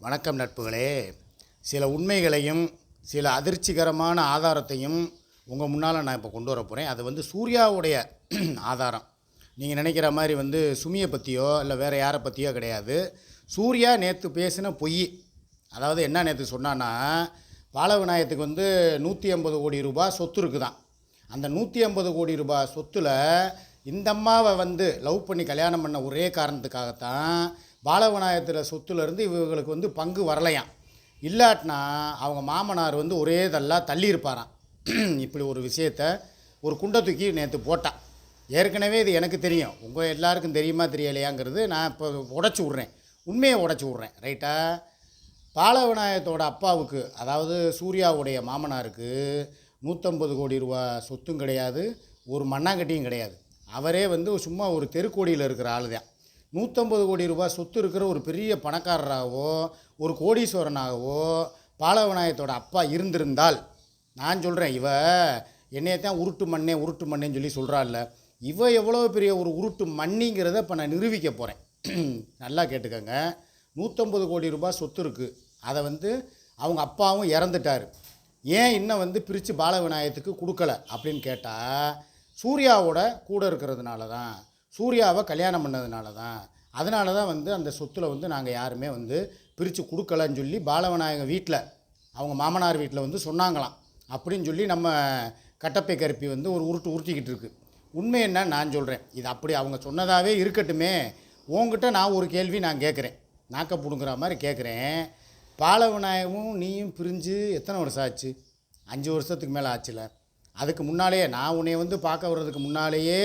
வணக்கம் நட்புகளே. சில உண்மைகளையும் சில அதிர்ச்சிகரமான ஆதாரத்தையும் உங்கள் முன்னால் நான் இப்போ கொண்டு வர போகிறேன் அது வந்து சூர்யாவுடைய ஆதாரம். நீங்கள் நினைக்கிற மாதிரி வந்து சுமியை பற்றியோ இல்லை வேறு யாரை பற்றியோ கிடையாது. சூர்யா நேற்று பேசின பொய். அதாவது என்ன நேற்று சொன்னான்னா பாலவிநாயகத்துக்கு வந்து நூற்றி ஐம்பது கோடி ரூபாய் சொத்து இருக்குதான். அந்த நூற்றி ஐம்பது கோடி ரூபாய் சொத்தில் இந்த அம்மாவை வந்து லவ் பண்ணி கல்யாணம் பண்ண ஒரே காரணத்துக்காகத்தான் பாலவிநாயகத்தில் சொத்துலேருந்து இவங்களுக்கு வந்து பங்கு வரலையாம். இல்லாட்டினா அவங்க மாமனார் வந்து ஒரே இதெல்லாம் தள்ளியிருப்பாராம். இப்படி ஒரு விஷயத்த ஒரு குண்டை தூக்கி நேற்று போட்டான். ஏற்கனவே இது எனக்கு தெரியும். உங்கள் எல்லாருக்கும் தெரியுமா தெரியலையாங்கிறது நான் இப்போ உடச்சி விட்றேன். உண்மையை உடச்சி விட்றேன். ரைட்டா பாலவிநாயகத்தோட அப்பாவுக்கு அதாவது சூர்யாவுடைய மாமனாருக்கு நூற்றம்பது கோடி ரூபா சொத்தும் கிடையாது ஒரு மண்ணாங்கட்டியும் கிடையாது. அவரே வந்து சும்மா ஒரு தெருக்கோடியில் இருக்கிற ஆள் தான் நூற்றம்பது கோடி ரூபாய் சொத்து இருக்கிற ஒரு பெரிய பணக்காரராகவோ ஒரு கோடீஸ்வரனாகவோ பாலவிநாயகத்தோட அப்பா இருந்திருந்தால் நான் சொல்கிறேன் இவ என்னையத்தான் உருட்டு மண்ணே உருட்டு மண்ணேன்னு சொல்லி சொல்கிறாள்ல இவ எவ்வளோ பெரிய ஒரு உருட்டு மண்ணிங்கிறத இப்போ நான் நிரூபிக்க போகிறேன் நல்லா கேட்டுக்கோங்க. நூற்றம்பது கோடி ரூபாய் சொத்து இருக்குது அதை வந்து அவங்க அப்பாவும் இறந்துட்டார். ஏன் இன்னும் வந்து பிரித்து பாலவிநாயகத்துக்கு கொடுக்கல அப்படின்னு கேட்டால் சூர்யாவோட கூட இருக்கிறதுனால தான் சூர்யாவை கல்யாணம் பண்ணதுனால தான் அதனால தான் வந்து அந்த சொத்தில் வந்து நாங்கள் யாருமே வந்து பிரித்து கொடுக்கலன்னு சொல்லி பாலவநாயகம் வீட்டில் அவங்க மாமனார் வீட்டில் வந்து சொன்னாங்களாம். அப்படின்னு சொல்லி நம்ம கட்டப்பை கருப்பி வந்து ஒரு உருட்டு உருட்டிக்கிட்டு இருக்குது உண்மை என்ன? நான் சொல்கிறேன் இது அப்படி அவங்க சொன்னதாகவே இருக்கட்டுமே. உங்ககிட்ட நான் ஒரு கேள்வி நான் கேட்குறேன். நாக்க பிடுங்குற மாதிரி கேட்குறேன். பாலவிநாயகமும் நீயும் பிரிஞ்சு எத்தனை வருஷம் ஆச்சு? அஞ்சு வருஷத்துக்கு மேலே ஆச்சுல. அதுக்கு முன்னாலேயே நான் உன்னை வந்து பார்க்க வர்றதுக்கு முன்னாலேயே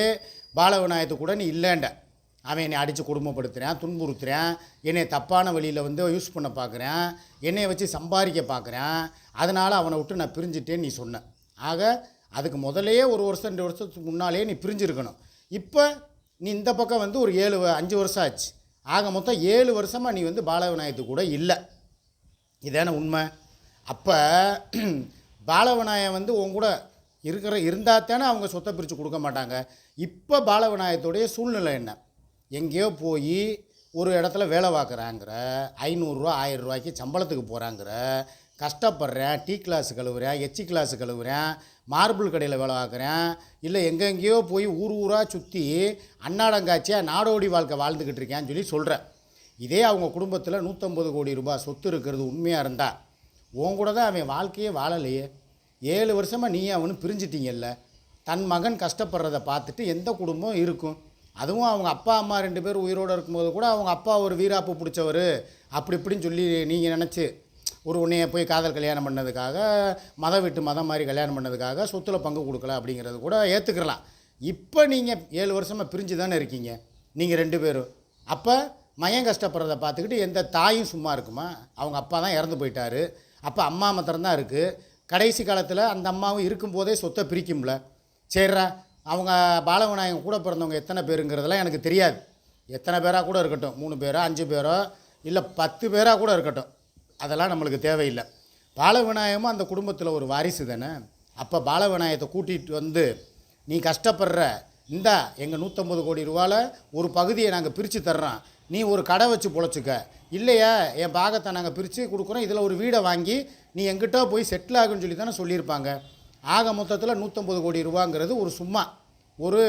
பாலவிநாயகத்து கூட நீ இல்லைண்ட அவன் என்னை அடித்து குடும்பப்படுத்துகிறேன் துன்புறுத்துறேன் என்னை தப்பான வழியில் வந்து யூஸ் பண்ண பார்க்குறேன் என்னை வச்சு சம்பாதிக்க பார்க்குறேன் அதனால் அவனை விட்டு நான் பிரிஞ்சிட்டேன்னு நீ சொன்ன. ஆக அதுக்கு முதலே ஒரு வருஷம் ரெண்டு வருஷத்துக்கு முன்னாலேயே நீ பிரிஞ்சிருக்கணும். இப்போ நீ இந்த பக்கம் வந்து ஒரு ஏழு வ- அஞ்சு வருஷம் ஆச்சு. ஆக மொத்தம் ஏழு வருஷமாக நீ வந்து பாலவிநாயகத்து கூட இல்லை. இதான உண்மை. அப்போ பாலவிநாயகம் வந்து உன் கூட இருக்கிற இருந்தால் தானே அவங்க சொத்தை பிரித்து கொடுக்க மாட்டாங்க. இப்போ பாலவிநாயகத்துடைய சூழ்நிலை என்ன? எங்கேயோ போய் ஒரு இடத்துல வேலை பார்க்குறாங்கிற ஐநூறுரூவா ஆயிரம் ரூபாய்க்கு சம்பளத்துக்கு போகிறாங்கிற கஷ்டப்படுறேன் டீ கிளாஸ் கழுவுறேன் எச்சி கிளாஸ் கழுவுறேன் மார்பிள் கடையில் வேலை பார்க்குறேன் இல்லை எங்கெங்கேயோ போய் ஊர் ஊராக சுற்றி அன்னாடங்காட்சியாக நாடோடி வாழ்க்கை வாழ்ந்துக்கிட்டு இருக்கேன்னு சொல்லி சொல்கிறேன் இதே அவங்க குடும்பத்தில் நூற்றம்பது கோடி ரூபாய் சொத்து இருக்கிறது உண்மையாக இருந்தால் உன் கூட தான் அவன் வாழ்க்கையே வாழலையே. ஏழு வருஷமாக நீ அவனும் பிரிஞ்சிட்டிங்கல்ல. தன் மகன் கஷ்டப்படுறத பார்த்துட்டு எந்த குடும்பம் இருக்கும்? அதுவும் அவங்க அப்பா அம்மா ரெண்டு பேரும் உயிரோடு இருக்கும்போது கூட அவங்க அப்பா ஒரு வீராப்பு பிடிச்சவர். அப்படி இப்படின்னு சொல்லி நீங்கள் நினச்சி ஒரு உன்னைய போய் காதல் கல்யாணம் பண்ணதுக்காக மதம் விட்டு மதம் மாதிரி கல்யாணம் பண்ணதுக்காக சொத்துல பங்கு கொடுக்கல அப்படிங்கிறது கூட ஏற்றுக்கலாம் இப்போ நீங்கள் ஏழு வருஷமாக பிரிஞ்சு தானே இருக்கீங்க நீங்கள் ரெண்டு பேரும். அப்போ மயம் கஷ்டப்படுறத பார்த்துக்கிட்டு எந்த தாயும் சும்மா இருக்குமா? அவங்க அப்பா தான் இறந்து போயிட்டாரு. அப்போ அம்மா மாத்திரம்தான் இருக்குது கடைசி காலத்தில் அந்த அம்மாவும் இருக்கும்போதே சொத்தை பிரிக்கும்ல. சரிடா அவங்க பாலவிநாயகம் கூட பிறந்தவங்க எத்தனை பேருங்கிறதெல்லாம் எனக்கு தெரியாது. எத்தனை பேராக கூட இருக்கட்டும். மூணு பேரோ அஞ்சு பேரோ இல்லை பத்து பேராக கூட இருக்கட்டும். அதெல்லாம் நம்மளுக்கு தேவையில்லை. பாலவிநாயகமும் அந்த குடும்பத்தில் ஒரு வாரிசு தானே? அப்போ பாலவிநாயகத்தை கூட்டிகிட்டு வந்து நீ கஷ்டப்படுற இந்தா எங்கள் நூற்றம்பது கோடி ரூபாவில் ஒரு பகுதியை நாங்கள் பிரித்து தர்றோம். நீ ஒரு கடை வச்சு பொழைச்சிக்க. இல்லையா? என் பாகத்தை நாங்கள் பிரித்து கொடுக்குறோம். இதில் ஒரு வீடை வாங்கி நீ எங்கிட்ட போய் செட்டில் ஆகுன்னு சொல்லி தானே சொல்லியிருப்பாங்க. ஆக மொத்தத்தில் நூற்றம்பது கோடி ரூபாங்கிறது ஒரு சும்மா. ஒரு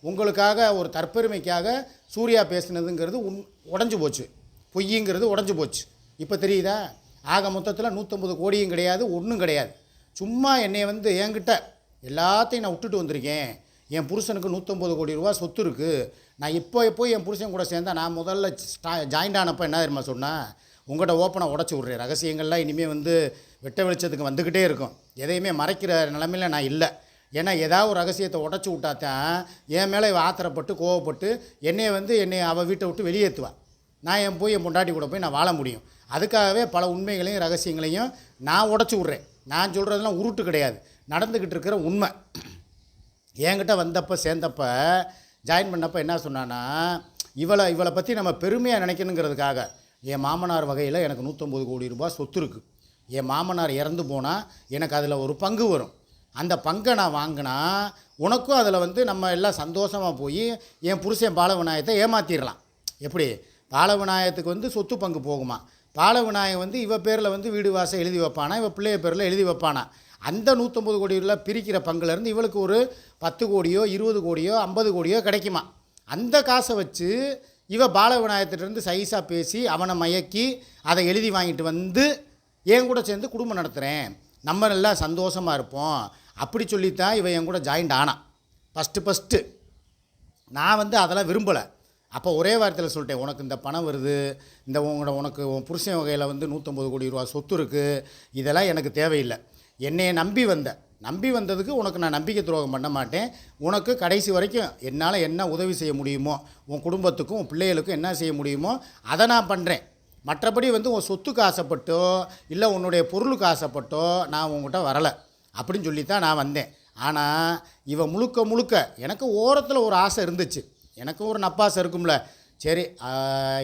உங்களுக்காக ஒரு தற்பெருமைக்காக சூர்யா பேசுனதுங்கிறது உன் உடஞ்சி போச்சு. பொய்யுங்கிறது உடஞ்சி போச்சு. இப்போ தெரியுதா? ஆக மொத்தத்தில் நூற்றம்பது கோடியும் கிடையாது ஒன்றும் கிடையாது. சும்மா என்னை வந்து என்கிட்ட எல்லாத்தையும் நான் விட்டுட்டு வந்திருக்கேன். என் புருஷனுக்கு நூற்றம்பது கோடி ரூபா சொத்து இருக்குது நான் இப்போ எப்போ என் புருஷன் கூட சேர்ந்தா நான் முதல்ல ஸ்டா ஜாயிண்ட் ஆனப்போ என்ன தெரியுமா சொன்னேன் உங்கள்கிட்ட ஓப்பனாக உடச்சி விட்றேன். ரகசியங்கள்லாம் இனிமேல் வந்து வெட்ட வெளிச்சத்துக்கு வந்துக்கிட்டே இருக்கும். எதையுமே மறைக்கிற நிலமையில நான் இல்லை. ஏன்னா ஏதாவது ஒரு ரகசியத்தை உடச்சி விட்டாத்தான் என் மேலே ஆத்திரப்பட்டு கோவப்பட்டு என்னையை வந்து என்னை அவள் வீட்டை விட்டு வெளியேற்றுவாள் நான் என் போய் என் பொண்டாட்டி கூட போய் நான் வாழ முடியும். அதுக்காகவே பல உண்மைகளையும் ரகசியங்களையும் நான் உடச்சி விட்றேன். நான் சொல்கிறதெல்லாம் உருட்டு கிடையாது. நடந்துக்கிட்டு இருக்கிற உண்மை. என்கிட்ட வந்தப்போ சேர்ந்தப்ப ஜாயின் பண்ணப்போ என்ன சொன்னான்னா இவளை இவளை பற்றி நம்ம பெருமையாக நினைக்கணுங்கிறதுக்காக என் மாமனார் வகையில் எனக்கு நூற்றம்பது கோடி ரூபாய் சொத்து இருக்குது என் மாமனார் இறந்து போனால் எனக்கு அதில் ஒரு பங்கு வரும். அந்த பங்கை நான் வாங்கினா உனக்கும் அதில் வந்து நம்ம எல்லாம் சந்தோஷமாக போய் என் புருஷன் பாலவிநாயகத்தை ஏமாத்திடலாம் எப்படி? பாலவிநாயகத்துக்கு வந்து சொத்து பங்கு போகுமா? பாலவிநாயகம் வந்து இவ பேரில் வந்து வீடு வாசல் எழுதி வைப்பானா? இவ பிள்ளைய பேரில் எழுதி வைப்பானா? அந்த நூற்றம்பது கோடியில் பிரிக்கிற பங்குலேருந்து இவளுக்கு ஒரு பத்து கோடியோ இருபது கோடியோ ஐம்பது கோடியோ கிடைக்குமா? அந்த காசை வச்சு இவ பாலவிநாயகத்திட்டருந்து சைஸாக பேசி அவனை மயக்கி அதை எழுதி வாங்கிட்டு வந்து என் கூட சேர்ந்து குடும்பம் நடத்துகிறேன் நம்ம நல்லா சந்தோஷமாக இருப்போம். அப்படி சொல்லித்தான் இவன் என் கூட ஜாயிண்ட் ஆனான் ஃபஸ்ட்டு ஃபஸ்ட்டு நான் வந்து அதெல்லாம் விரும்பலை. அப்போ ஒரே வாரத்தில் சொல்லிட்டேன் உனக்கு இந்த பணம் வருது. இந்த உங்களோட உனக்கு உன் புருஷன் வகையில் வந்து நூற்றம்பது கோடி ரூபா சொத்து இருக்குது இதெல்லாம் எனக்கு தேவையில்லை. என்னையை நம்பி வந்த. நம்பி வந்ததுக்கு உனக்கு நான் நம்பிக்கை துரோகம் பண்ண மாட்டேன். உனக்கு கடைசி வரைக்கும் என்னால் என்ன உதவி செய்ய முடியுமோ உன் குடும்பத்துக்கும் உன் பிள்ளைகளுக்கும் என்ன செய்ய முடியுமோ அதை நான் பண்ணுறேன் மற்றபடி வந்து உன் சொத்துக்கு ஆசைப்பட்டோ இல்லை உன்னுடைய பொருளுக்கு ஆசைப்பட்டோ நான் உங்ககிட்ட வரலை. அப்படின்னு சொல்லி தான் நான் வந்தேன். ஆனால் இவன் முழுக்க முழுக்க எனக்கு ஓரத்தில் ஒரு ஆசை இருந்துச்சு. எனக்கும் ஒரு நப்பாசை இருக்கும்ல. சரி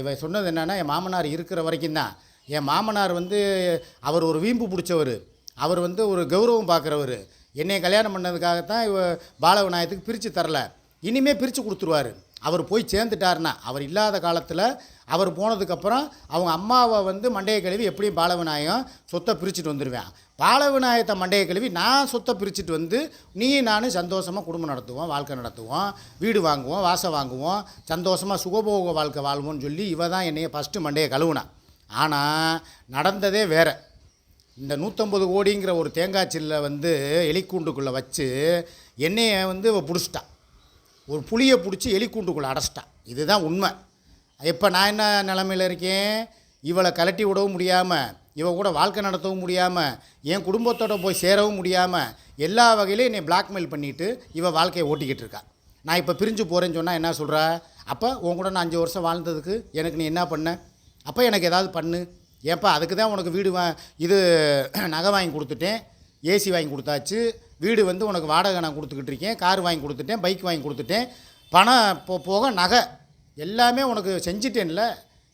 இவன் சொன்னது என்னென்னா என் மாமனார் இருக்கிற வரைக்கும் தான் என் மாமனார் வந்து அவர் ஒரு வீம்பு பிடிச்சவர். அவர் வந்து ஒரு கௌரவம் பார்க்குறவர். என்னை கல்யாணம் பண்ணதுக்காகத்தான் இவ பாலவிநாயகத்துக்கு பிரித்து தரல. இனிமே பிரித்து கொடுத்துருவாரு. அவர் போய் சேர்ந்துட்டாருன்னா அவர் இல்லாத காலத்தில் அவர் போனதுக்கப்புறம் அவங்க அம்மாவை வந்து மண்டையை கழுவி எப்படியும் பாலவிநாயகம் சொத்தை பிரிச்சுட்டு வந்துடுவேன் பாலவிநாயகத்தை மண்டையை கழுவி நான் சொத்தை பிரிச்சுட்டு வந்து நீ நானும் சந்தோஷமாக குடும்பம் நடத்துவோம் வாழ்க்கை நடத்துவோம் வீடு வாங்குவோம் வாசம் வாங்குவோம் சந்தோஷமாக சுகபோக வாழ்க்கை வாழ்வோம்னு சொல்லி இவ தான் என்னைய ஃபஸ்ட்டு மண்டையை கழுவுனா. ஆனால் நடந்ததே வேற. இந்த நூற்றம்பது கோடிங்கிற ஒரு தேங்காய் சில்லை வந்து எலிக்கூண்டுக்குள்ளே வச்சு என்னையை வந்து இவள் பிடிச்சிட்டா. ஒரு புளியை பிடிச்சி எலிக்கூண்டுக்குள்ளே அடைச்சிட்டா. இதுதான் உண்மை. இப்போ நான் என்ன நிலமையில் இருக்கேன்? இவளை கலட்டி விடவும் முடியாமல் இவ கூட வாழ்க்கை நடத்தவும் முடியாமல் என் குடும்பத்தோட போய் சேரவும் முடியாமல் எல்லா வகையிலையும் என்னை பிளாக்மெயில் பண்ணிவிட்டு இவள் வாழ்க்கையை ஓட்டிக்கிட்டு இருக்கா. நான் இப்போ பிரிஞ்சு போகிறேன்னு சொன்னால் என்ன சொல்கிறா அப்போ உன் கூட நான் அஞ்சு வருஷம் வாழ்ந்ததுக்கு எனக்கு நீ என்ன பண்ண? அப்போ எனக்கு ஏதாவது பண்ணு. ஏப்பா அதுக்கு தான் உனக்கு வீடு வா இது நகை வாங்கி கொடுத்துட்டேன். ஏசி வாங்கி கொடுத்தாச்சு. வீடு வந்து உனக்கு வாடகை நான் கொடுத்துக்கிட்டு இருக்கேன். கார் வாங்கி கொடுத்துட்டேன். பைக் வாங்கி கொடுத்துட்டேன். பணம் போ போக நகை எல்லாமே உனக்கு செஞ்சிட்டேன்ல.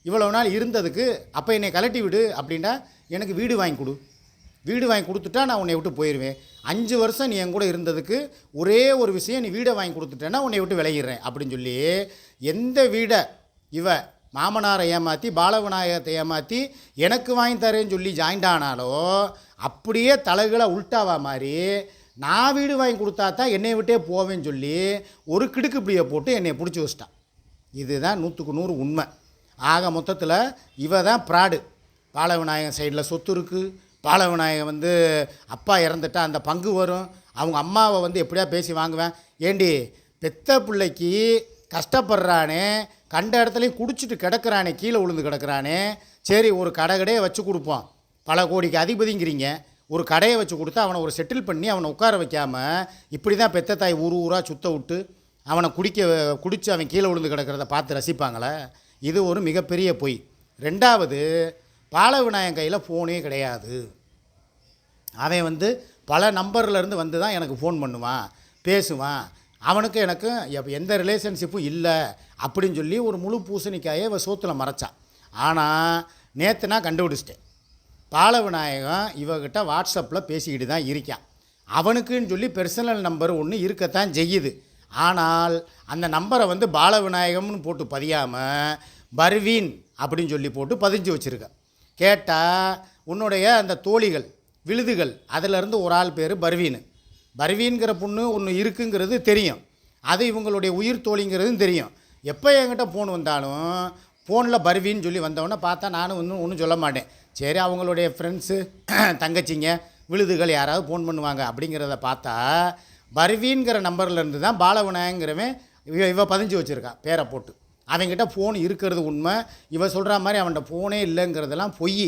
இவ்வளோ நாள் இருந்ததுக்கு அப்போ என்னை கலட்டி விடு அப்படின்னா எனக்கு வீடு வாங்கி கொடு. வீடு வாங்கி கொடுத்துட்டா நான் உன்னை விட்டு போயிடுவேன் அஞ்சு வருஷம் நீ என் கூட இருந்ததுக்கு ஒரே ஒரு விஷயம் நீ வீடை வாங்கி கொடுத்துட்டேன்னா உன்னை விட்டு விளையிடுறேன் அப்படின்னு சொல்லி எந்த வீடை இவ மாமனாரை ஏமாற்றி பாலவிநாயகத்தை ஏமாற்றி எனக்கு வாங்கி தரேன்னு சொல்லி ஜாயிண்ட் ஆனாலோ அப்படியே தலைகளை உள்டாவா மாதிரி நான் வீடு வாங்கி கொடுத்தா தான் என்னை விட்டே போவேன்னு சொல்லி ஒரு கிடுக்கு பிடியை போட்டு என்னை பிடிச்சி வச்சிட்டான். இதுதான் நூற்றுக்கு நூறு உண்மை. ஆக மொத்தத்தில் இவ தான் ப்ராடு பாலவிநாயகன் சைடில் சொத்து இருக்குது பாலவிநாயகன் வந்து அப்பா இறந்துட்டா அந்த பங்கு வரும். அவங்க அம்மாவை வந்து எப்படியா பேசி வாங்குவேன்? ஏண்டி பெத்த பிள்ளைக்கு கஷ்டப்படுறானே கண்ட இடத்துலையும் குடிச்சிட்டு கிடக்குறானே கீழே விழுந்து கிடக்குறானே சரி ஒரு கடை கடையை வச்சு கொடுப்போம். பல கோடிக்கு அதிபதிங்கிறீங்க. ஒரு கடையை வச்சு கொடுத்து அவனை ஒரு செட்டில் பண்ணி அவனை உட்கார வைக்காமல் இப்படி தான் பெத்த தாய் ஊர் ஊராக சுத்த விட்டு அவனை குடிக்க குடித்து அவன் கீழே விழுந்து கிடக்கிறத பார்த்து ரசிப்பாங்களே? இது ஒரு மிகப்பெரிய பொய். ரெண்டாவது பாலவிநாயகன் கையில் ஃபோனே கிடையாது. அவன் வந்து பல நம்பர்லேருந்து வந்து தான் எனக்கு ஃபோன் பண்ணுவான் பேசுவான். அவனுக்கு எனக்கு எப்- எந்த ரிலேஷன்ஷிப்பும் இல்லை அப்படின்னு சொல்லி ஒரு முழு பூசணிக்காயை இவன் சோத்தில் மறைச்சான். ஆனால் நேற்று நான் கண்டுபிடிச்சிட்டேன். பாலவிநாயகம் இவகிட்ட வாட்ஸ்அப்பில் பேசிக்கிட்டு தான் இருக்கான். அவனுக்குன்னு சொல்லி பெர்சனல் நம்பர் ஒன்று இருக்கத்தான் செய்யுது. ஆனால் அந்த நம்பரை வந்து பாலவிநாயகம்னு போட்டு பதியாமல் பர்வீன் அப்படின்னு சொல்லி போட்டு பதிஞ்சு வச்சுருக்க. கேட்டால் உன்னுடைய அந்த தோழிகள் விழுதுகள் அதிலிருந்து ஒரு ஆள் பேர் பர்வீன். பர்வீன்கிற பொண்ணு ஒன்று இருக்குங்கிறது தெரியும். அது இவங்களுடைய உயிர் தோழிங்கிறதும் தெரியும். எப்போ என்கிட்ட ஃபோன் வந்தாலும் ஃபோனில் பர்வீன்னு சொல்லி வந்தவொடனே பார்த்தா நானும் ஒன்றும் ஒன்றும் சொல்ல மாட்டேன். சரி அவங்களுடைய ஃப்ரெண்ட்ஸு தங்கச்சிங்க விழுதுகள் யாராவது ஃபோன் பண்ணுவாங்க அப்படிங்கிறத பார்த்தா பர்வீன்கிற நம்பர்லேருந்து தான் பாலவிநாயகங்கிறவன் இவ இவ பதிஞ்சு வச்சுருக்கான் பேரை போட்டு. அவங்ககிட்ட ஃபோன் இருக்கிறது உண்மை. இவ சொல்கிற மாதிரி அவன்கிட்ட ஃபோனே இல்லைங்கிறதெல்லாம் பொய்.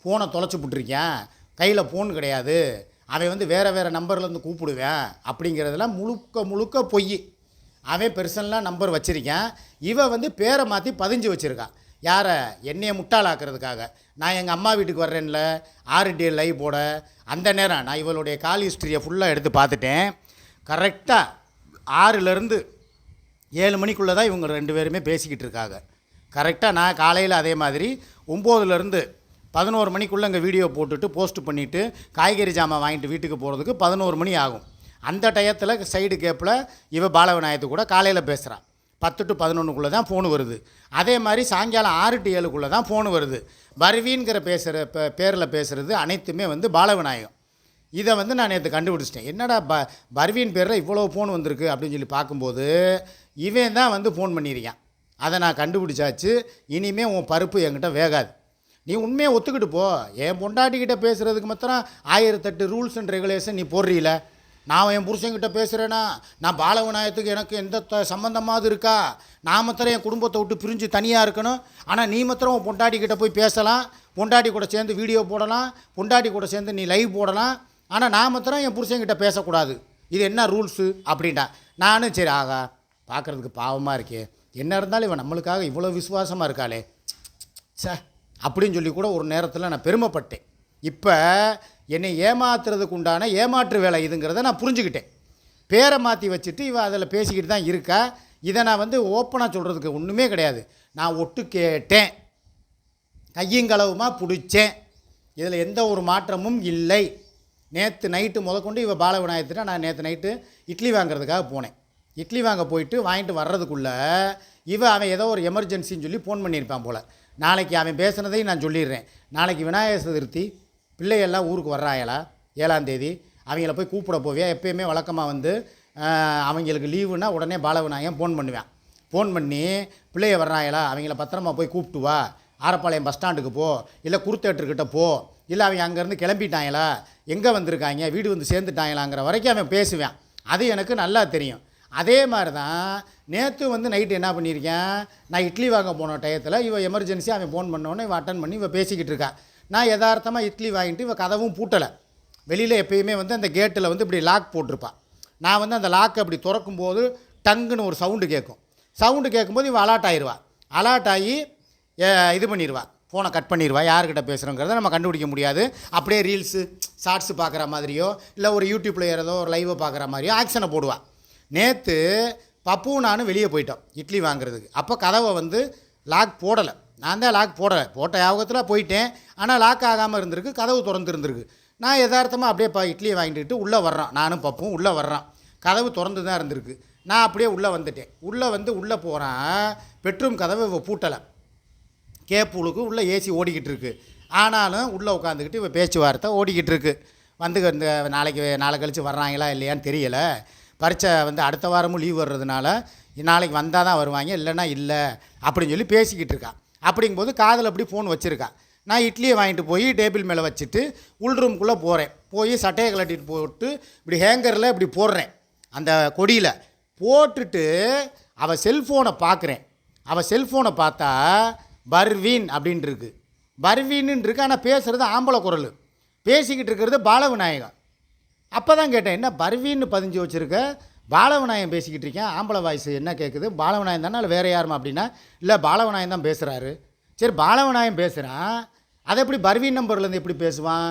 ஃபோனை தொலைச்சி விட்ருக்கேன் கையில் ஃபோன் கிடையாது. அவன் வந்து வேறு வேறு நம்பர்லேருந்து கூப்பிடுவேன் அப்படிங்கிறதெல்லாம் முழுக்க முழுக்க பொய். அவன் பெர்சனலாக நம்பர் வச்சுருக்கேன். இவன் வந்து பேரை மாற்றி பதிஞ்சு வச்சுருக்கான் யாரை? என்னையை முட்டாளாக்குறதுக்காக. நான் எங்கள் அம்மா வீட்டுக்கு வர்றேன்ல ஆறு லைவ் போட. அந்த நேரம் நான் இவளுடைய கால் ஹிஸ்ட்ரியை ஃபுல்லாக எடுத்து பார்த்துட்டேன். கரெக்டாக ஆறுலேருந்து ஏழு மணிக்குள்ளே தான் இவங்க ரெண்டு பேருமே பேசிக்கிட்டு இருக்காங்க. கரெக்டாக நான் காலையில் அதே மாதிரி ஒம்போதுலேருந்து பதினோரு மணிக்குள்ளே இங்கே வீடியோ போட்டுட்டு போஸ்ட் பண்ணிவிட்டு காய்கறி ஜாமான் வாங்கிட்டு வீட்டுக்கு போகிறதுக்கு பதினோரு மணி ஆகும். அந்த டயத்தில் சைடு கேப்பில் இவ பாலவிநாயகத்து கூட காலையில் பேசுகிறான் பத்து டு பதினொன்றுக்குள்ளே தான் ஃபோன் வருது. அதே மாதிரி சாயங்காலம் ஆறு டு ஏழுக்குள்ளே தான் ஃபோன் வருது. பர்வீன்கிற பேசுகிற பேரில் பேசுகிறது அனைத்துமே வந்து பாலவிநாயகம். இதை வந்து நான் நேற்று கண்டுபிடிச்சிட்டேன். என்னடா ப பர்வீன் பேரில் இவ்வளோ ஃபோன் வந்திருக்கு அப்படின்னு சொல்லி பார்க்கும்போது இவன் தான் வந்து ஃபோன் பண்ணியிருக்கான். அதை நான் கண்டுபிடிச்சாச்சு. இனிமேல் உன் பருப்பு என்கிட்ட வேகாது. நீ உண்மையை ஒத்துக்கிட்டு போ. என் பொண்டாட்டிக்கிட்ட பேசுகிறதுக்கு மாத்திரம் ஆயிரத்தெட்டு ரூல்ஸ் அண்ட் ரெகுலேஷன் நீ போடுறீல. நான் என் புருஷங்கிட்ட பேசுகிறேன்னா நான் பாலவிநாயகத்துக்கு எனக்கு எந்த த சம்மந்தமாவது இருக்கா? நான் மாத்திரம் என் குடும்பத்தை விட்டு பிரிஞ்சு தனியாக இருக்கணும். ஆனால் நீ மாத்திரம் உன் பொண்டாட்டிக்கிட்ட போய் பேசலாம். பொண்டாட்டி கூட சேர்ந்து வீடியோ போடலாம். பொண்டாட்டி கூட சேர்ந்து நீ லைவ் போடலாம். ஆனால் நான் மாத்திரம் என் புருஷங்கிட்ட பேசக்கூடாது. இது என்ன ரூல்ஸு அப்படின்டா. நானும் சரி ஆகா பார்க்குறதுக்கு பாவமாக இருக்கே. என்ன இருந்தாலும் இவன் நம்மளுக்காக இவ்வளோ விசுவாசமாக இருக்காளே. ச்சே. அப்படின்னு சொல்லி கூட ஒரு நேரத்தில் நான் பெருமைப்பட்டேன். இப்போ என்னை ஏமாத்துறதுக்கு உண்டான ஏமாற்று வேலை இதுங்கிறத நான் புரிஞ்சுக்கிட்டேன். பேரை மாற்றி வச்சுட்டு இவ அதில் பேசிக்கிட்டு தான் இருக்கா. இதை நான் வந்து ஓப்பனாக சொல்கிறதுக்கு ஒன்றுமே கிடையாது. நான் ஒட்டு கேட்டேன். கையங்களவுமாக பிடிச்சேன். இதில் எந்த ஒரு மாற்றமும் இல்லை. நேற்று நைட்டு முதற்கொண்டு இவள் பால விநாயகத்திட்ட நான் நேற்று நைட்டு இட்லி வாங்குறதுக்காக போனேன். இட்லி வாங்க போயிட்டு வாங்கிட்டு வர்றதுக்குள்ளே இவன் அவன் ஏதோ ஒரு எமர்ஜென்சின்னு சொல்லி ஃபோன் பண்ணியிருப்பான் போல். நாளைக்கு அவன் பேசுனதையும் நான் சொல்லிடுறேன். நாளைக்கு விநாயகர் சதுர்த்தி பிள்ளைகள்லாம் ஊருக்கு வர்றாயலா? ஏழாம் தேதி. அவங்கள போய் கூப்பிட போவியா? எப்பயுமே வழக்கமாக வந்து அவங்களுக்கு லீவுனா உடனே பாலவிநாயகம் ஃபோன் பண்ணுவேன். ஃபோன் பண்ணி பிள்ளைய வர்றாங்களா அவங்கள பத்திரமா போய் கூப்பிட்டு வா. ஆரப்பாளையம் பஸ் ஸ்டாண்டுக்கு போ. இல்லை குருத்தேட்டர்கிட்ட போ. இல்லை அவங்க அங்கேருந்து கிளம்பிட்டாங்களா எங்கே வந்திருக்காங்க? வீடு வந்து சேர்ந்துட்டாங்களாங்கிற வரைக்கும் அவன் பேசுவேன். அது எனக்கு நல்லா தெரியும். அதே மாதிரி தான் நேற்று வந்து நைட்டு என்ன பண்ணியிருக்கேன்? நான் இட்லி வாங்க போன டயத்தில் இவன் எமர்ஜென்சி அவன் ஃபோன் பண்ணோன்னே இவன் அட்டன் பண்ணி இவன் பேசிக்கிட்டு இருக்கா. நான் யதார்த்தமாக இட்லி வாங்கிட்டு இவன் கதவும் பூட்டலை. வெளியில் எப்பயுமே வந்து அந்த கேட்டில் வந்து இப்படி லாக் போட்டிருப்பான் நான் வந்து அந்த லாக்கை அப்படி திறக்கும்போது டங்குன்னு ஒரு சவுண்டு கேட்கும் சவுண்டு கேட்கும்போது இவன் அலாட் ஆயிடுவா அலாட் ஆகி ஏ, இது பண்ணிடுவா ஃபோனை கட் பண்ணிடுவா யார்கிட்ட பேசுகிறோங்கிறத நம்ம கண்டுபிடிக்க முடியாது. அப்படியே ரீல்ஸு ஷார்ட்ஸு பார்க்குற மாதிரியோ இல்லை ஒரு யூடியூப்பில் ஏறதோ ஒரு லைவை பார்க்குற மாதிரியோ ஆக்ஷனை போடுவாள் நேற்று பப்புவும் நானும் வெளியே போயிட்டோம் இட்லி வாங்குறதுக்கு. அப்போ கதவை வந்து லாக் போடலை. நான் தான் லாக் போடலை. போட்ட யாபகத்தில் போயிட்டேன். ஆனால் லாக் ஆகாமல் இருந்திருக்கு கதவு திறந்து இருந்திருக்கு. நான் யதார்த்தமாக அப்படியே இப்போ இட்லியை வாங்கிட்டு உள்ளே வர்றோம். நானும் பப்பும் உள்ளே வர்றோம். கதவு திறந்து தான் இருந்திருக்கு. நான் அப்படியே உள்ளே வந்துட்டேன். உள்ளே வந்து உள்ளே போகிறேன் பெட்ரூம் கதவை இவ பூட்டலை. கேப்புளுக்கு உள்ளே ஏசி ஓடிக்கிட்டு இருக்கு. ஆனாலும் உள்ளே உட்காந்துக்கிட்டு இவ பேச்சுவார்த்தை ஓடிக்கிட்டு இருக்கு. வந்து இந்த நாளைக்கு நாளை கழித்து வர்றாங்களா இல்லையான்னு தெரியலை. பரீட்சை வந்து அடுத்த வாரமும் லீவ் வர்றதுனால நாளைக்கு வந்தால் தான் வருவாங்க இல்லைன்னா இல்லை அப்படின்னு சொல்லி பேசிக்கிட்டு இருக்கான் அப்படிங்கும்போது காதில் அப்படி ஃபோன் வச்சுருக்கா. நான் இட்லியை வாங்கிட்டு போய் டேபிள் மேலே வச்சுட்டு உள் ரூம்குள்ளே போகிறேன் போய் சட்டையை கலட்டிட்டு போட்டு இப்படி ஹேங்கரில் இப்படி போடுறேன். அந்த கொடியில் போட்டுட்டு அவள் செல்ஃபோனை பார்க்குறேன் அவள் செல்ஃபோனை பார்த்தா பர்வீன் அப்படின்ட்டு இருக்கு. ஆனால் பேசுகிறது ஆம்பளை குரல். பேசிக்கிட்டு இருக்கிறது பாலவிநாயகம் அப்போ தான் கேட்டேன் என்ன பர்வீன்னு பதிஞ்சு வச்சுருக்க? பாலவநாயகம் பேசிக்கிட்டு இருக்கேன். ஆம்பளை வாய்ஸ் என்ன கேட்குது பாலவநாயகம் தானே இல்லை வேறு யாருமா அப்படின்னா இல்லை பாலவநாயகம் தான் பேசுகிறாரு சரி பாலவநாயகம் பேசுகிறான் அதை எப்படி பர்வீன் நம்பர்லேருந்து எப்படி பேசுவான்?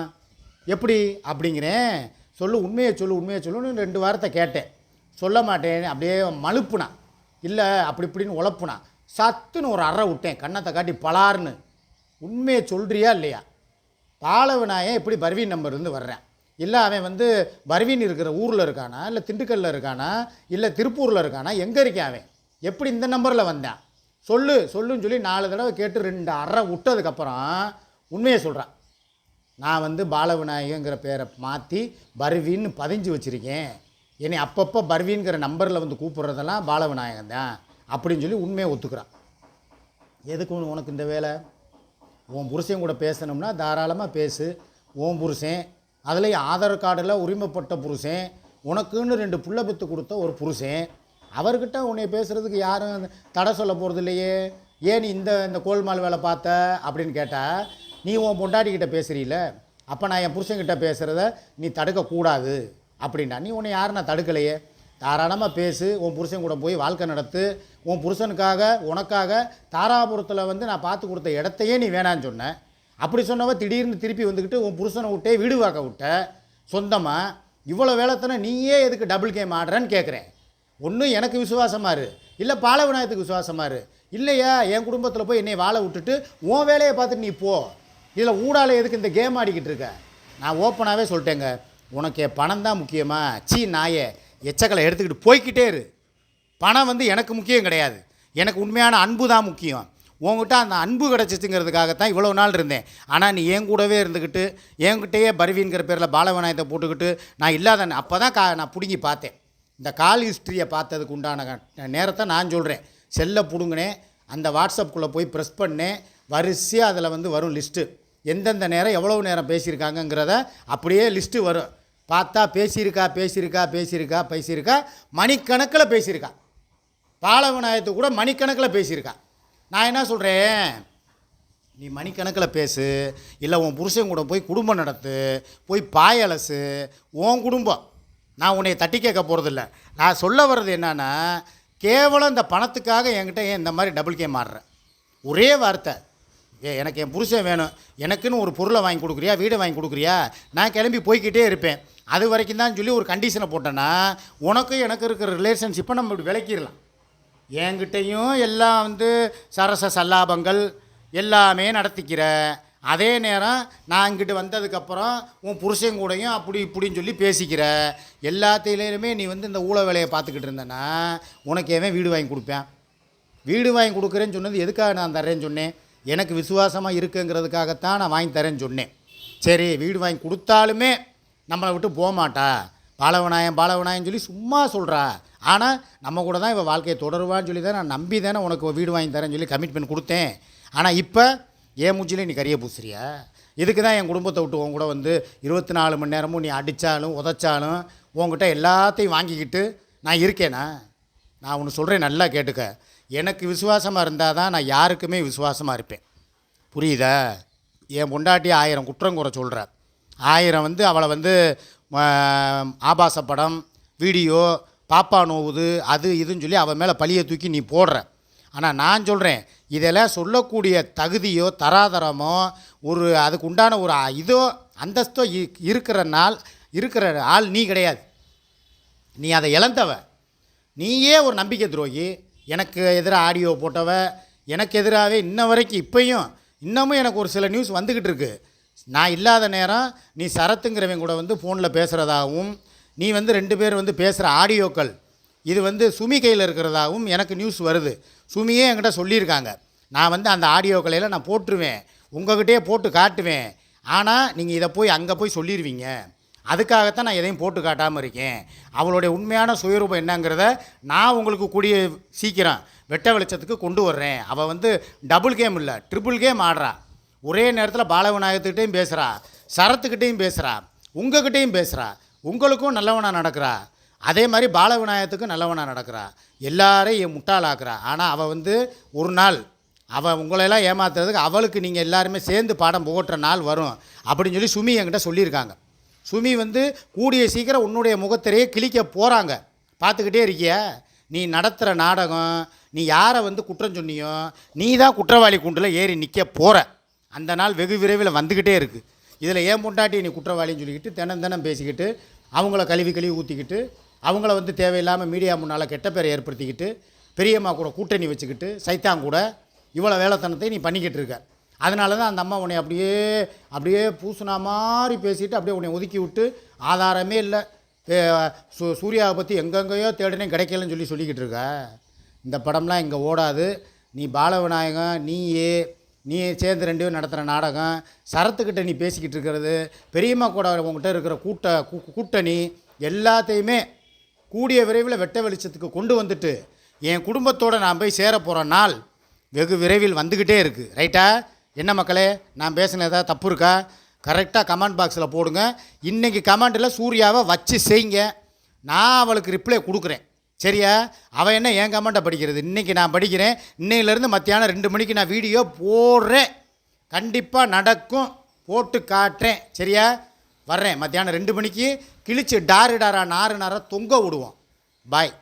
எப்படி? அப்படிங்கிறேன். சொல்லு உண்மையை சொல்லு உண்மையை சொல்லுன்னு ரெண்டு வாரத்தை கேட்டேன். சொல்ல மாட்டேன் அப்படியே மழுப்புனான். இல்லை அப்படி இப்படின்னு உழப்புனான். சத்துன்னு ஒரு அறை விட்டேன் கண்ணத்தை காட்டி பலார்னு. உண்மையை சொல்கிறியா இல்லையா? பாலவிநாயகன் எப்படி பர்வீன் நம்பர்லேருந்து வர்றேன். இல்லை அவன் வந்து பர்வீன் இருக்கிற ஊரில் இருக்கானா இல்லை திண்டுக்கல்லில் இருக்கானா இல்லை திருப்பூரில் இருக்கானா எங்கே இருக்கான் அவன்? எப்படி இந்த நம்பரில் வந்தான்? சொல்லு சொல்லுன்னு சொல்லி நாலு தடவை கேட்டு ரெண்டு அறை விட்டதுக்கப்புறம் உண்மையை சொல்கிறான் நான் வந்து பாலவிநாயகங்கிற பேரை மாற்றி பர்வீன்னு பதிஞ்சு வச்சுருக்கேன். என்னை அப்பப்போ பர்வீன்கிற நம்பரில் வந்து கூப்பிட்றதெல்லாம் பாலவிநாயகன் தான் அப்படின்னு சொல்லி உண்மையை ஒத்துக்கிறான். எதுக்கு உனக்கு இந்த வேலை? உன் புருஷன் கூட பேசணும்னா தாராளமாக பேசு. உன் புருஷன் அதுலேயும் ஆதார் கார்டில் உரிமைப்பட்ட புருஷன் உனக்குன்னு ரெண்டு புள்ள பெற்று கொடுத்த ஒரு புருஷன் அவர்கிட்ட உன்னை பேசுகிறதுக்கு யாரும் தடை சொல்ல போகிறது இல்லையே? ஏன் நீ இந்த இந்த கோல்மால் வேலை பார்த்த? அப்படின்னு கேட்டால் நீ உன் பொண்டாட்டிக்கிட்ட பேசுகிறீல அப்போ நான் என் புருஷன்கிட்ட பேசுகிறத நீ தடுக்கக்கூடாது அப்படின்னா நீ உன்னை யாரும் நான் தடுக்கலையே? தாராளமாக பேசு உன் புருஷன் கூட போய் வாழ்க்கை நடத்து உன் புருஷனுக்காக உனக்காக தாராபுரத்தில் வந்து நான் பார்த்து கொடுத்த இடத்தையே நீ வேணான்னு சொன்னேன் அப்படி சொன்னவ திடீர்னு திருப்பி வந்துக்கிட்டு உன் புருஷனை விட்டே வீடு வாக்க விட்ட. சொந்தமாக இவ்வளோ வேலைத்தனை நீயே எதுக்கு டபுள் கேம் ஆடுறேன்னு கேட்குறேன் ஒன்றும் எனக்கு விசுவாசமாக இரு. இல்லை பாலவிநாயகத்துக்கு விசுவாசமா இரு. இல்லையா என் குடும்பத்தில் போய் என்னை வாழை விட்டுட்டு உன் வேலையை பார்த்துட்டு நீ போ. இதில் ஊடால எதுக்கு இந்த கேம் ஆடிக்கிட்டு இருக்க? நான் ஓப்பனாகவே சொல்லிட்டேங்க. உனக்கு பணம் தான் முக்கியமா? சீ நாயே. எச்சக்கலை எடுத்துக்கிட்டு போய்க்கிட்டே இரு. பணம் வந்து எனக்கு முக்கியம் கிடையாது. எனக்கு உண்மையான அன்பு தான் முக்கியம். உங்ககிட்ட அந்த அன்பு கிடச்சிச்சுங்கிறதுக்காகத்தான் இவ்வளோ நாள் இருந்தேன். ஆனால் நீ என் கூடவே இருந்துக்கிட்டு என்கிட்டயே பருவிங்கிற பேரில் பாலவனாயத்தை போட்டுக்கிட்டு நான் இல்லாத அப்போ தான் கா நான் பிடுங்கி பார்த்தேன். இந்த கால் ஹிஸ்ட்ரியை பார்த்ததுக்கு உண்டான நேரத்தை நான் சொல்கிறேன் செல்லை பிடுங்கினேன். அந்த வாட்ஸ்அப்புக்குள்ளே போய் ப்ரெஸ் பண்ணேன். வரிசையாக அதில் வந்து வரும் லிஸ்ட்டு எந்தெந்த நேரம் எவ்வளோ நேரம் பேசியிருக்காங்கங்கிறத அப்படியே லிஸ்ட்டு வரும். பார்த்தா பேசியிருக்கா பேசியிருக்கா பேசியிருக்கா பேசியிருக்கா மணிக்கணக்கில் பேசியிருக்கா. பாலவநாயகத்து கூட மணிக்கணக்கில் பேசியிருக்கா. நான் என்ன சொல்கிறேன் நீ மணிக்கணக்கில் பேசு இல்லை உன் புருஷன் கூட போய் குடும்பம் நடத்து போய் பாயலசு உன் குடும்பம். நான் உன்னை தட்டி கேட்க போகிறதில்ல நான் சொல்ல வர்றது என்னென்னா கேவலம் இந்த பணத்துக்காக என்கிட்ட ஏன் இந்த மாதிரி டபுள் கேம் ஆடுறேன் ஒரே வார்த்தை. ஏ எனக்கு என் புருஷன் வேணும். எனக்குன்னு ஒரு பொருளை வாங்கி கொடுக்குறியா? வீடை வாங்கி கொடுக்குறியா? நான் கிளம்பி போய்க்கிட்டே இருப்பேன். அது வரைக்கும் தான் சொல்லி ஒரு கண்டிஷனை போட்டேன்னா உனக்கும் எனக்கு இருக்கிற ரிலேஷன்ஷிப்பை நம்ம இப்படி விளக்கிடலாம். என்கிட்டையும் எல்லாம் வந்து சரச சல்லாபங்கள் எல்லாமே நடத்திக்கிற அதே நேரம் நான் இங்கிட்டு வந்ததுக்கப்புறம் உன் புருஷன் கூடயும் அப்படி இப்படின்னு சொல்லி பேசிக்கிற எல்லாத்திலையுமே நீ வந்து இந்த ஊழ வேலையை பார்த்துக்கிட்டு இருந்தேன்னா உனக்கு எவன் வீடு வாங்கி கொடுப்பேன்? வீடு வாங்கி கொடுக்குறேன்னு சொன்னது எதுக்காக நான் தரேன்னு சொன்னேன்? எனக்கு விசுவாசமாக இருக்குங்கிறதுக்காகத்தான் நான் வாங்கி தரேன்னு சொன்னேன். சரி வீடு வாங்கி கொடுத்தாலுமே நம்மளை விட்டு போக மாட்டா. பாலவனாயம் பாலவனாயம் சொல்லி சும்மா சொல்கிறா ஆனால் நம்ம கூட தான் இவள் வாழ்க்கையை தொடருவான்னு சொல்லி தான் நான் நம்பி தானே உனக்கு வீடு வாங்கி தரேன்னு சொல்லி கமிட்மெண்ட் கொடுத்தேன். ஆனால் இப்போ ஏன் மூச்சிலே நீ கரிய பூசுறியா? இதுக்கு தான் என் குடும்பத்தை விட்டு உன் கூட வந்து இருபத்தி நாலு மணி நேரமும் நீ அடித்தாலும் உதச்சாலும் உங்ககிட்ட எல்லாத்தையும் வாங்கிக்கிட்டு நான் இருக்கேனா? நான் ஒன்று சொல்கிறேன் நல்லா கேட்டுக்க. எனக்கு விசுவாசமாக இருந்தால் தான் நான் யாருக்குமே விசுவாசமாக இருப்பேன். புரியுதா? என் பொண்டாட்டி ஆயிரம் குற்றம் குறை சொல்கிற ஆயிரம் வந்து அவளை வந்து ஆபாச படம் வீடியோ பாப்பா நோவுது அது இதுன்னு சொல்லி அவன் மேலே பழியை தூக்கி நீ போடுற. ஆனால் நான் சொல்கிறேன் இதெல்லாம் சொல்லக்கூடிய தகுதியோ தராதரமோ ஒரு அதுக்கு உண்டான ஒரு இதோ அந்தஸ்தோ இருக்கிற நாள் இருக்கிற ஆள் நீ கிடையாது. நீ அதை இழந்தவ. நீயே ஒரு நம்பிக்கை துரோகி. எனக்கு எதிராக ஆடியோ போட்டவ எனக்கு எதிராகவே இன்ன வரைக்கும் இப்பையும் இன்னமும் எனக்கு ஒரு சில நியூஸ் வந்துக்கிட்டு இருக்குது நான் இல்லாத நேரம் நீ சரத்துங்கிறவன் கூட வந்து ஃபோனில் பேசுகிறதாகவும் நீ வந்து ரெண்டு பேர் வந்து பேசுகிற ஆடியோக்கள் இது வந்து சுமி கையில் இருக்கிறதாகவும் எனக்கு நியூஸ் வருது. சுமியே என்கிட்ட சொல்லியிருக்காங்க. நான் வந்து அந்த ஆடியோக்களையில் நான் போட்டுருவேன். உங்ககிட்டயே போட்டு காட்டுவேன். ஆனால் நீங்கள் இதை போய் அங்கே போய் சொல்லிடுவீங்க அதுக்காகத்தான் நான் எதையும் போட்டு காட்டாமல் இருக்கேன். அவளுடைய உண்மையான சுயரூபம் என்னங்கிறத நான் உங்களுக்கு கூடிய சீக்கிரம் வெட்ட வெளிச்சத்துக்கு கொண்டு வர்றேன். அவள் வந்து டபுள் கேம் இல்லை ட்ரிபிள் கேம் ஆடுறா. ஒரே நேரத்தில் பாலவிநாயகத்துக்கிட்டையும் பேசுகிறா சரத்துக்கிட்டையும் பேசுகிறா உங்ககிட்டையும் பேசுகிறா உங்களுக்கும் நல்லவனாக நடக்கிறா. அதே மாதிரி பாலவிநாயகத்துக்கும் நல்லவனாக நடக்கிறா. எல்லாரையும் என் முட்டாளாக்குறா. ஆனால் அவள் வந்து ஒரு நாள் அவள் உங்களையெல்லாம் ஏமாத்துறதுக்கு அவளுக்கு நீங்கள் எல்லாருமே சேர்ந்து பாடம் புகட்டுற நாள் வரும் அப்படின்னு சொல்லி சுமி என்கிட்ட சொல்லியிருக்காங்க. சுமி வந்து கூடிய சீக்கிரம் உன்னுடைய முகத்திரையே கிழிக்க போகிறாங்க பார்த்துக்கிட்டே இருக்கிய? நீ நடத்துகிற நாடகம் நீ யாரை வந்து குற்றம் சொன்னியோ நீ தான் குற்றவாளி குண்டில் ஏறி நிற்க போகிற அந்த நாள் வெகு விரைவில் வந்துக்கிட்டே இருக்குது இதில் ஏன் பொண்டாட்டி நீ குற்றவாளின்னு சொல்லிக்கிட்டு தினம் தினம் பேசிக்கிட்டு அவங்கள கழுவி கழுவி ஊற்றிக்கிட்டு அவங்கள வந்து தேவையில்லாமல் மீடியா முன்னால் கெட்ட பேரை ஏற்படுத்திக்கிட்டு பெரியம்மா கூட கூட்டணி வச்சுக்கிட்டு சைத்தான் கூட இவ்வளோ வேலைத்தனத்தை நீ பண்ணிக்கிட்டு இருக்க. அதனால தான் அந்த அம்மா உன்னை அப்படியே அப்படியே பூசுனா மாதிரி பேசிட்டு அப்படியே உன்னை ஒதுக்கி விட்டு ஆதாரமே இல்லை. சூ சூர்யாவை பற்றி எங்கெங்கேயோ தேடினே கிடைக்கலன்னு சொல்லி சொல்லிக்கிட்டு இருக்க. இந்த படம்லாம் இங்கே ஓடாது. நீ பாலவிநாயகம் நீயே. நீ சேர்ந்து ரெண்டு பேரும் நடத்துகிற நாடகம் சரத்துக்கிட்ட நீ பேசிக்கிட்டு இருக்கிறது பெரியம்மா கூட உங்ககிட்ட இருக்கிற கூட்ட கூட்டணி எல்லாத்தையுமே கூடிய விரைவில் வெட்ட வெளிச்சத்துக்கு கொண்டு வந்துட்டு என் குடும்பத்தோடு நான் போய் சேர போகிற நாள் வெகு விரைவில் வந்துக்கிட்டே இருக்குது ரைட்டா என்ன மக்களே நான் பேசின ஏதாவது தப்பு இருக்கா? கரெக்டாக கமெண்ட் பாக்ஸில் போடுங்க. இன்றைக்கி கமெண்ட்டில் சூர்யாவை வச்சு செய்யுங்க. நான் அவளுக்கு ரிப்ளை கொடுக்குறேன். சரியா? அவள் என்ன என் கமெண்ட்டை படிக்கிறது? இன்றைக்கி நான் படிக்கிறேன். இன்னையிலேருந்து மத்தியானம் ரெண்டு மணிக்கு நான் வீடியோ போடுறேன். கண்டிப்பாக நடக்கும். போட்டு காட்டுறேன். சரியா? வர்றேன். மத்தியானம் ரெண்டு மணிக்கு கிழிச்சு டாரு டாரா நாறு நாராக தொங்க விடுவோம். பாய்